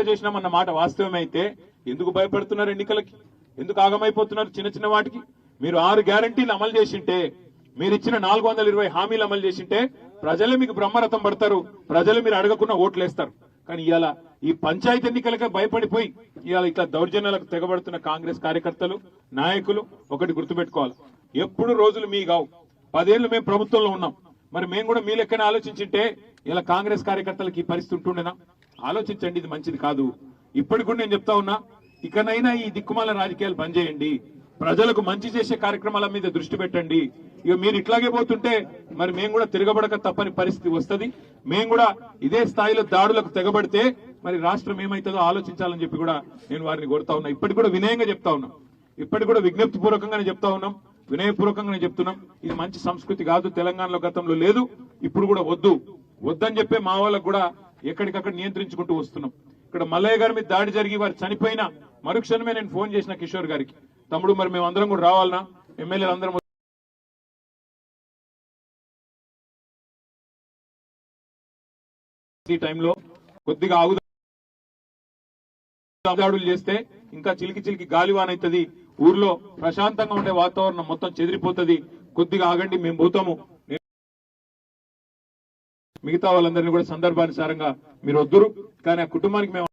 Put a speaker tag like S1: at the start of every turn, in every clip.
S1: చేసినామన్న మాట వాస్తవమైతే ఎందుకు భయపడుతున్నారు ఎన్నికలకి? ఎందుకు ఆగమైపోతున్నారు చిన్న చిన్న వాటికి? మీరు ఆరు గ్యారంటీలు అమలు చేసింటే మీరు ఇచ్చిన నాలుగు వందల ఇరవై హామీలు అమలు చేసింటే ప్రజలే మీకు బ్రహ్మరథం పడతారు. ప్రజలు మీరు అడగకుండా ఓట్లేస్తారు. కానీ ఇవాళ ఈ పంచాయతీ ఎన్నికలకే భయపడిపోయి ఇవాళ ఇట్లా దౌర్జన్యాలకు తెగబడుతున్న కాంగ్రెస్ కార్యకర్తలు నాయకులు ఒకటి గుర్తుపెట్టుకోవాలి. ఎప్పుడు రోజులు మీ కావు. పదేళ్ళు మేము ప్రభుత్వంలో ఉన్నాం. మరి మేము కూడా మీ లెక్కనే ఆలోచించింటే ఇలా కాంగ్రెస్ కార్యకర్తలకి ఈ పరిస్థితి ఉంటుండేనా? ఆలోచించండి ఇది మంచిది కాదు. ఇప్పటికి కూడా నేను చెప్తా ఉన్నా ఇకనైనా ఈ దిక్కుమాల రాజకీయాలు బంద్ చేయండి ప్రజలకు మంచి చేసే కార్యక్రమాల మీద దృష్టి పెట్టండి. ఇక మీరు ఇట్లాగే పోతుంటే మరి మేము కూడా తిరగబడక తప్పని పరిస్థితి వస్తది. మేము కూడా ఇదే స్థాయిలో దాడులకు తెగబడితే మరి రాష్ట్రం ఏమైతుందో ఆలోచించాలని చెప్పి కూడా నేను వారిని కోరుతా ఉన్నా. ఇప్పటికి కూడా వినయంగా చెప్తా ఉన్నాం. ఇప్పటికి కూడా విజ్ఞప్తి పూర్వకంగానే చెప్తా ఉన్నాం. వినయపూర్వకంగానే చెప్తున్నాం. ఇది మంచి సంస్కృతి కాదు తెలంగాణలో గతంలో లేదు ఇప్పుడు కూడా వద్దు. వద్దని చెప్పే మా వాళ్ళకు కూడా ఎక్కడికక్కడ నియంత్రించుకుంటూ వస్తున్నాం. ఇక్కడ మల్లయ్య గారి మీద దాడి జరిగి వారు చనిపోయిన మరుక్షణమే నేను ఫోన్ చేసిన కిషోర్ గారికి. తమ్ముడు మరి మేము అందరం కూడా రావాలనా? ఎమ్మెల్యేలు అందరం ఈ టైంలో కొద్దిగా ఆగుదాడులు దాడులు చేస్తే ఇంకా చిలికి చిలికి గాలివాన్ అవుతుంది ఊర్లో ప్రశాంతంగా ఉండే వాతావరణం మొత్తం చెదిరిపోతుంది. కొద్దిగా ఆగండి మేము పోతాము. మిగతా వాళ్ళందరినీ కూడా సందర్భానుసారంగా మీరు వద్దురు. కానీ ఆ కుటుంబానికి మేము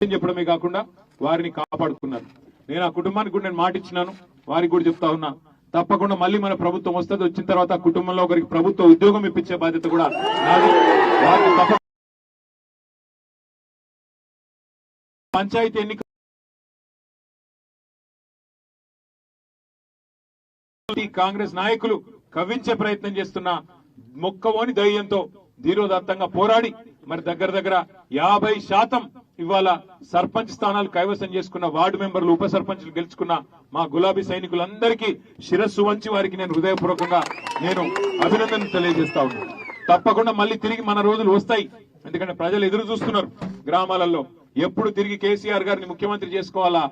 S1: చెప్పడమే కాకుండా వారిని కాపాడుకున్నారు. నేను ఆ కుటుంబానికి కూడా నేను మాట ఇచ్చినాను వారికి కూడా చెప్తా ఉన్నా. తప్పకుండా మళ్ళీ మన ప్రభుత్వం వస్తుంది వచ్చిన తర్వాత ఆ కుటుంబంలో ఒకరికి ప్రభుత్వ ఉద్యోగం ఇప్పించే బాధ్యత కూడా పంచాయతీ ఎన్నిక పార్టీ కాంగ్రెస్ నాయకులు కవ్వించే ప్రయత్నం చేస్తున్న మొక్కవోని ధైర్యంతో ధీరోదత్తంగా పోరాడి మరి దగ్గర దగ్గర యాభై శాతం ఇవాళ సర్పంచ్ స్థానాలు కైవసం చేసుకున్న వార్డు మెంబర్లు ఉప సర్పంచ్లు గెలుచుకున్న మా గులాబీ సైనికులందరికీ శిరస్సు వంచి వారికి నేను హృదయపూర్వకంగా నేను అభినందన తెలియజేస్తా ఉన్నాను. తప్పకుండా మళ్ళీ తిరిగి మన రోజులు వస్తాయి. ఎందుకంటే ప్రజలు ఎదురు చూస్తున్నారు గ్రామాలలో. ఎప్పుడు తిరిగి కేసీఆర్ గారిని ముఖ్యమంత్రి చేసుకోవాలా?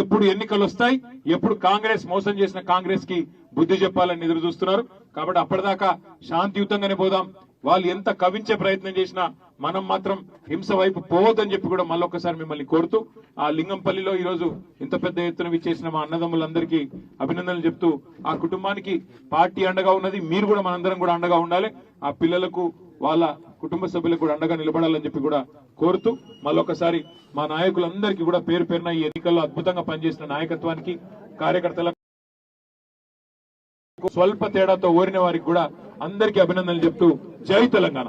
S1: ఎప్పుడు ఎన్నికలు వస్తాయి ఎప్పుడు కాంగ్రెస్ మోసం చేసిన కాంగ్రెస్కి బుద్ధి చెప్పాలని ఎదురు చూస్తున్నారు. కాబట్టి అప్పటిదాకా శాంతియుతంగానే పోదాం. వాళ్ళు ఎంత కవించే ప్రయత్నం చేసినా మనం మాత్రం హింస వైపు పోవద్దని చెప్పి కూడా మళ్ళొక్కసారి మిమ్మల్ని కోరుతూ ఆ లింగంపల్లిలో ఈ రోజు ఇంత పెద్ద ఎత్తున విచ్చేసిన మా అన్నదమ్ములందరికీ అభినందనలు చెప్తూ ఆ కుటుంబానికి పార్టీ అండగా ఉన్నది మీరు కూడా మనందరం కూడా అండగా ఉండాలి. ఆ పిల్లలకు వాళ్ళ కుటుంబ సభ్యులకు కూడా అండగా నిలబడాలని చెప్పి కూడా కోరుతూ మళ్ళొకసారి మా నాయకులందరికీ కూడా పేరు పేరున ఈ ఎన్నికల్లో అద్భుతంగా పనిచేసిన నాయకత్వానికి కార్యకర్తలకు స్వల్ప తేడాతో ఓరిన వారికి కూడా అందరికీ అభినందనలు చెప్తూ జై తెలంగాణ.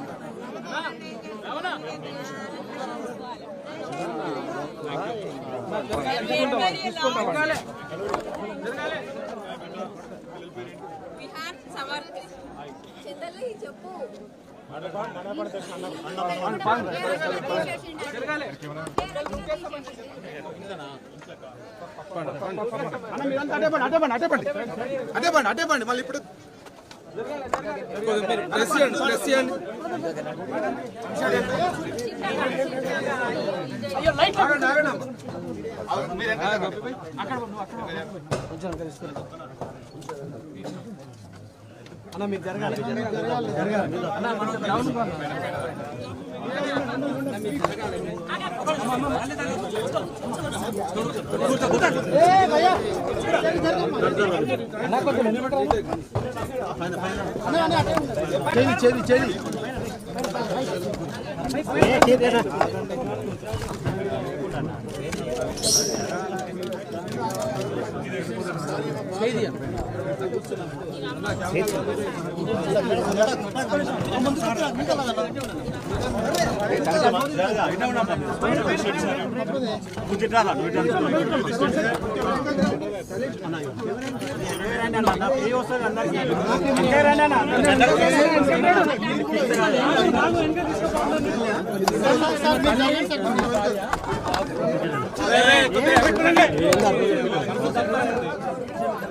S2: ఉంచాలి కేటీఆర్ నాయకత్వం
S3: అటేపండి అటేపండి మళ్ళీ ఇప్పుడు ప్రెస్ చేయండి ప్రెస్ చేయండి ఆగండి, ఆగండి అమ్మ. మీరు వెనకాల గోపిబాయ్.
S4: ప్రైవేట్ అదేం మాకు మేము అందరికీ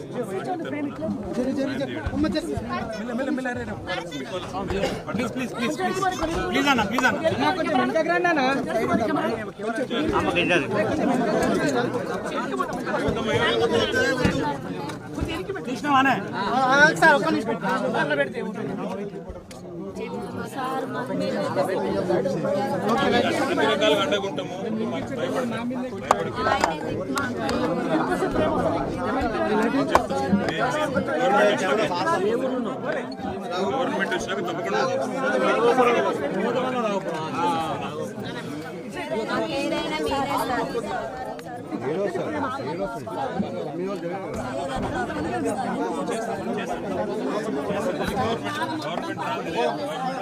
S4: సార్ మాకేదైనా సార్ మాకు మీరు
S1: అన్ని రకాలుగా అండగుంటాము మాకు గవర్నమెంట్ వచ్చినాక తప్పకుండా
S4: మాకు ఏదైనా మీరే సార్ ఏమి లేదు సార్ గవర్నమెంట్ ఏదైనా తప్పకుండా గవర్నమెంట్ పరంగా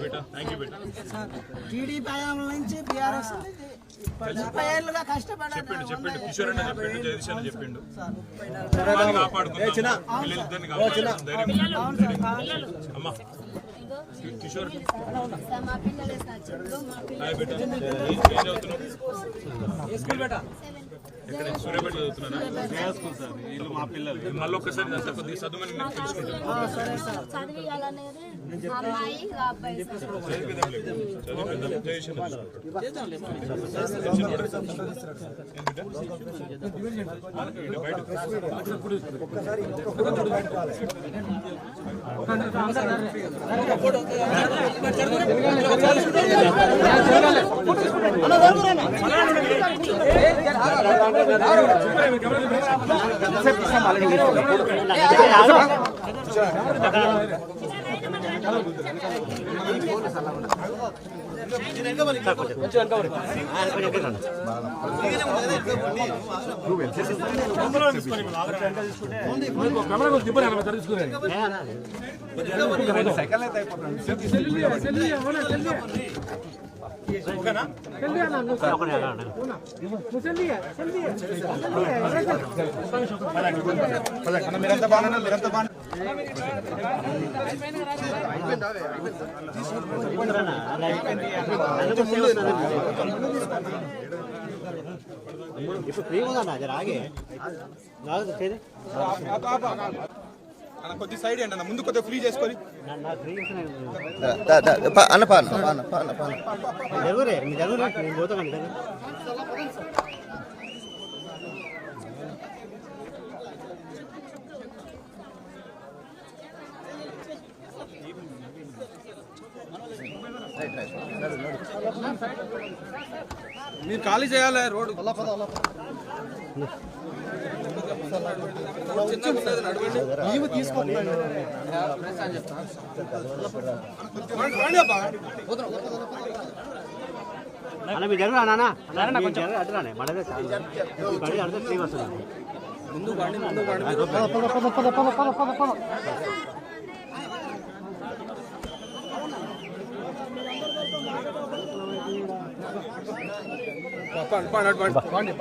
S1: బేటా థ్యాంక్ యూ
S2: టీడీపీ హయాంలో నుంచి బీఆర్ఎస్ ముప్పై ఏళ్ళుగా
S1: చెప్పిండు చెప్పిండు కిషోర్ అన్న చెప్పిండు జగదీష్ అన్న చెప్పిండు కాపాడుకుందాం ధైర్యం. అమ్మా
S4: సార్ మా పిల్లలే మా పిల్లలు
S1: మళ్ళీ నేను తెలుసుకుంటాను
S4: చదివియాలనేది అమ్మాయి అబ్బాయి సార్.
S1: సెకండ్ లేదు. చదివిద్దాం.
S3: మీరంతా మీరంతా
S5: ఇప్పుడు ఫ్రీ ఉందన్న జర ఆగే.
S3: అన్న కొద్ది సైడ్ అండి అన్న ముందు కొద్దిగా ఫ్రీ చేసుకొని.
S6: అన్న పాన పాన పాన పాన
S3: మీరు ఖాళీ చేయాలి రోడ్డు?
S5: అన్న మీరు జరుగురా నాన్న. మీరు జరగ అడ్డురానే మనదే బండి అడితే ఫ్రీ వస్తుంది
S3: ముందు బండి ముందు బండి పండి పండి పండి పండి పండి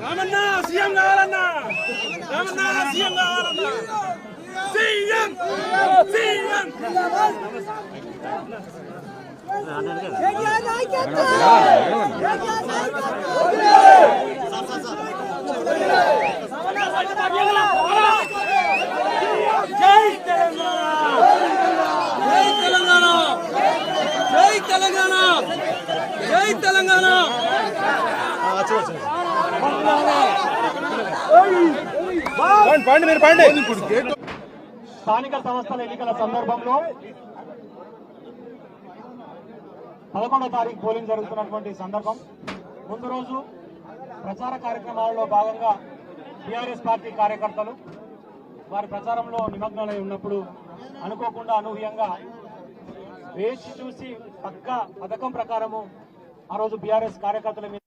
S7: రామన్నా సీఎం కావాలన్నా రామన్నా సీఎం కావాలన్నా సీఎం సీఎం
S8: స్థానిక సంస్థల ఎన్నికల సందర్భంలో పదకొండో తారీఖు పోలింగ్ జరుగుతున్నటువంటి సందర్భం. ముందు రోజు ప్రచార కార్యక్రమాలలో భాగంగా టీఆర్ఎస్ పార్టీ కార్యకర్తలు వారి ప్రచారంలో నిమగ్నమై ఉన్నప్పుడు అనుకోకుండా అనూహ్యంగా వేచి చూసి పక్క పథకం ప్రకారము ఆ రోజు బీఆర్ఎస్ కార్యకర్తల మీద